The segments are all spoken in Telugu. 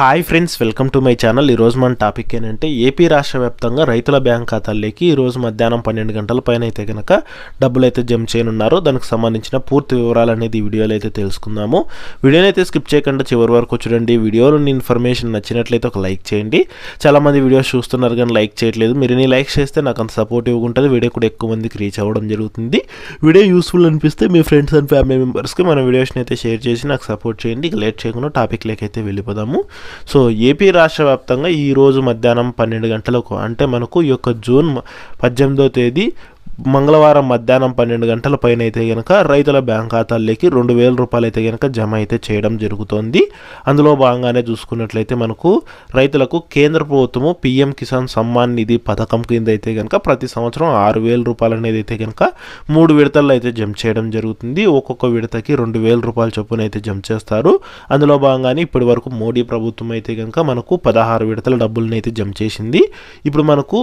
Hi friends welcome to my channel. ఈరోజు మన టాపిక్ ఏంటంటే ఏపీ రాష్ట్ర వ్యాప్తంగా రైతుల బ్యాంక్ ఖాతాల్లోకి ఈరోజు మధ్యాహ్నం పన్నెండు గంటల పైన అయితే కనుక డబ్బులు అయితే జమ చేయనున్నారు. దానికి సంబంధించిన పూర్తి వివరాలు అనేది ఈ వీడియోలో అయితే తెలుసుకుందాము. వీడియోని అయితే స్కిప్ చేయకుండా చివరి వరకు చూడండి. వీడియోలోని ఇన్ఫర్మేషన్ నచ్చినట్లయితే ఒక లైక్ చేయండి. చాలామంది వీడియోస్ చూస్తున్నారు కానీ లైక్ చేయట్లేదు. మీరు నీ లైక్ చేస్తే నాకు అంత సపోర్టివ్గా ఉంటుంది. వీడియో కూడా ఎక్కువ మందికి రీచ్ అవ్వడం జరుగుతుంది. వీడియో యూస్ఫుల్ అనిపిస్తే మీ ఫ్రెండ్స్ అండ్ ఫ్యామిలీ మెంబర్స్కి మన వీడియోస్ని అయితే షేర్ చేసి నాకు సపోర్ట్ చేయండి. లేట్ చేయకుండా టాపిక్ అయితే వెళ్ళిపోదాము. సో ఏపీ రాష్ట్ర వ్యాప్తంగా ఈరోజు మధ్యాహ్నం పన్నెండు గంటలకు అంటే మనకు ఈ యొక్క జూన్ పద్దెనిమిదో తేదీ మంగళవారం మధ్యాహ్నం పన్నెండు గంటల పైన అయితే కనుక రైతుల బ్యాంక్ ఖాతాల్లోకి రెండు వేల రూపాయలు అయితే కనుక జమ అయితే చేయడం జరుగుతోంది. అందులో భాగంగానే చూసుకున్నట్లయితే మనకు రైతులకు కేంద్ర ప్రభుత్వము పిఎం కిసాన్ సమ్మాన్ నిధి పథకం కింద అయితే కనుక ప్రతి సంవత్సరం ఆరు వేల రూపాయలు అనేది అయితే కనుక మూడు విడతల్లో అయితే జమ చేయడం జరుగుతుంది. ఒక్కొక్క విడతకి రెండు వేల రూపాయల చొప్పున అయితే జమ చేస్తారు. అందులో భాగంగానే ఇప్పటి వరకు మోడీ ప్రభుత్వం అయితే కనుక మనకు పదహారు విడతల డబ్బులను అయితే జమ చేసింది. ఇప్పుడు మనకు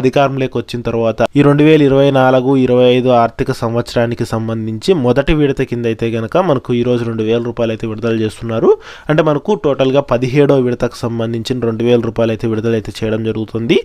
అధికారంలోకి వచ్చిన తర్వాత ఈ రెండు వేల ఇరవై నాలుగు ఇరవై ఐదు ఆర్థిక సంవత్సరానికి సంబంధించి మొదటి విడత కింద అయితే కనుక మనకు ఈరోజు రెండు వేల రూపాయలు అయితే విడుదల చేస్తున్నారు. అంటే మనకు టోటల్గా పదిహేడో విడతకు సంబంధించిన రెండు వేల రూపాయలు అయితే విడుదల అయితే చేయడం జరుగుతుంది.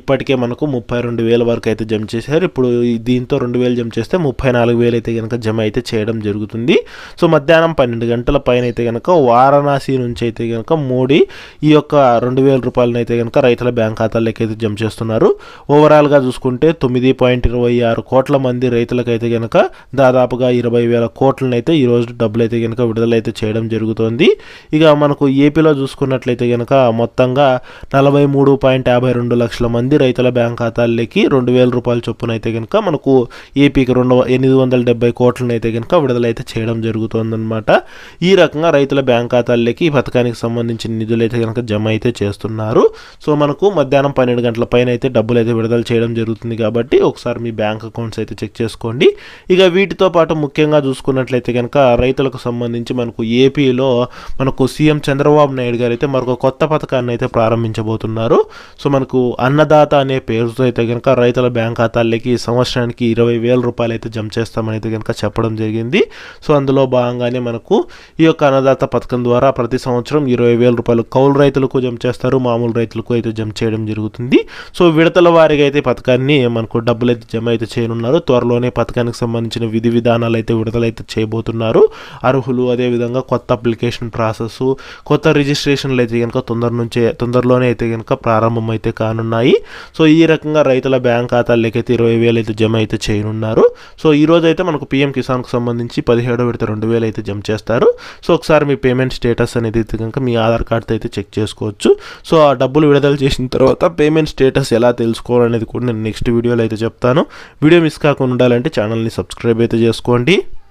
ఇప్పటికే మనకు ముప్పై రెండు వేల వరకు అయితే జమ చేశారు. ఇప్పుడు దీంతో రెండు వేలు జమ చేస్తే ముప్పై నాలుగు వేలు అయితే కనుక జమ అయితే చేయడం జరుగుతుంది. సో మధ్యాహ్నం పన్నెండు గంటల పైన అయితే కనుక వారణాసి నుంచి అయితే కనుక మోడీ ఈ యొక్క రెండు వేల రూపాయలను అయితే కనుక రైతుల బ్యాంక్ ఖాతాల్లోకి అయితే జమ చేస్తున్నారు. ఓవరాల్గా చూసుకుంటే తొమ్మిది పాయింట్ ఇరవై ఆరు కోట్ల మంది రైతులకైతే కనుక దాదాపుగా ఇరవై వేల కోట్లను అయితే ఈరోజు డబ్బులు అయితే కనుక విడుదలైతే చేయడం జరుగుతోంది. ఇక మనకు ఏపీలో చూసుకున్నట్లయితే కనుక మొత్తంగా నలభై మూడు పాయింట్ యాభై రెండు లక్షల మంది రైతుల బ్యాంక్ ఖాతాల్లోకి రెండు వేల రూపాయల చొప్పున అయితే కనుక మనకు ఏపీకి రెండు ఎనిమిది వందల డెబ్బై కోట్లను అయితే కనుక విడుదలైతే చేయడం జరుగుతుందన్నమాట. ఈ రకంగా రైతుల బ్యాంక్ ఖాతాల్లోకి ఈ పథకానికి సంబంధించిన నిధులు అయితే కనుక జమ అయితే చేస్తున్నారు. సో మనకు మధ్యాహ్నం పన్నెండు గంటల పైన అయితే డబ్బులు అయితే విడుదల చేయడం జరుగుతుంది కాబట్టి ఒకసారి మీ బ్యాంక్ అకౌంట్స్ అయితే చెక్ చేసుకోండి. ఇక వీటితో పాటు ముఖ్యంగా చూసుకున్నట్లయితే కనుక రైతులకు సంబంధించి మనకు ఏపీలో మనకు సీఎం చంద్రబాబు నాయుడు గారు అయితే మరొక కొత్త పథకాన్ని అయితే ప్రారంభించబోతున్నారు. సో మనకు అన్నదాత అనే పేరుతో అయితే కనుక రైతుల బ్యాంక్ ఖాతాలకి సంవత్సరానికి ఇరవై వేల రూపాయలు అయితే జమ చేస్తామని అయితే కనుక చెప్పడం జరిగింది. సో అందులో భాగంగానే మనకు ఈ యొక్క అన్నదాత పథకం ద్వారా ప్రతి సంవత్సరం ఇరవై వేల రూపాయలు కౌలు రైతులకు జమ చేస్తారు. మామూలు రైతులకు అయితే జమ చేయడం జరుగుతుంది. సో విడతల వారిగా అయితే పథకాన్ని మనకు డబ్బులు అయితే జమ అయితే చేయనున్నారు. త్వరలోనే పథకానికి సంబంధించిన విధి విధానాలు అయితే విడుదలైతే చేయబోతున్నారు. అర్హులు అదేవిధంగా కొత్త అప్లికేషన్ ప్రాసెస్ కొత్త రిజిస్ట్రేషన్లు అయితే కనుక తొందర నుంచే తొందరలోనే అయితే కనుక ప్రారంభం అయితే కానున్నాయి. సో ఈ రకంగా రైతుల బ్యాంక్ ఖాతాలకి అయితే ఇరవై వేలు అయితే జమ అయితే చేయనున్నారు. సో ఈ రోజు అయితే మనకు పిఎం కిసాన్కు సంబంధించి పదిహేడో విడత రెండు వేలు అయితే జమ చేస్తారు. సో ఒకసారి మీ పేమెంట్ స్టేటస్ అనేది అయితే కనుక మీ ఆధార్ కార్డ్తో అయితే చెక్ చేసుకోవచ్చు. సో ఆ డబ్బులు విడుదల చేసిన తర్వాత పేమెంట్ స్టేటస్ ఎలా తెలుసుకోవాలనేది కూడా నేను నెక్స్ట్ వీడియోలో అయితే చెప్తాను. వీడియో మిస్ కాకుండా ఉండాలంటే ఛానల్ని సబ్స్క్రైబ్ అయితే చేసుకోండి.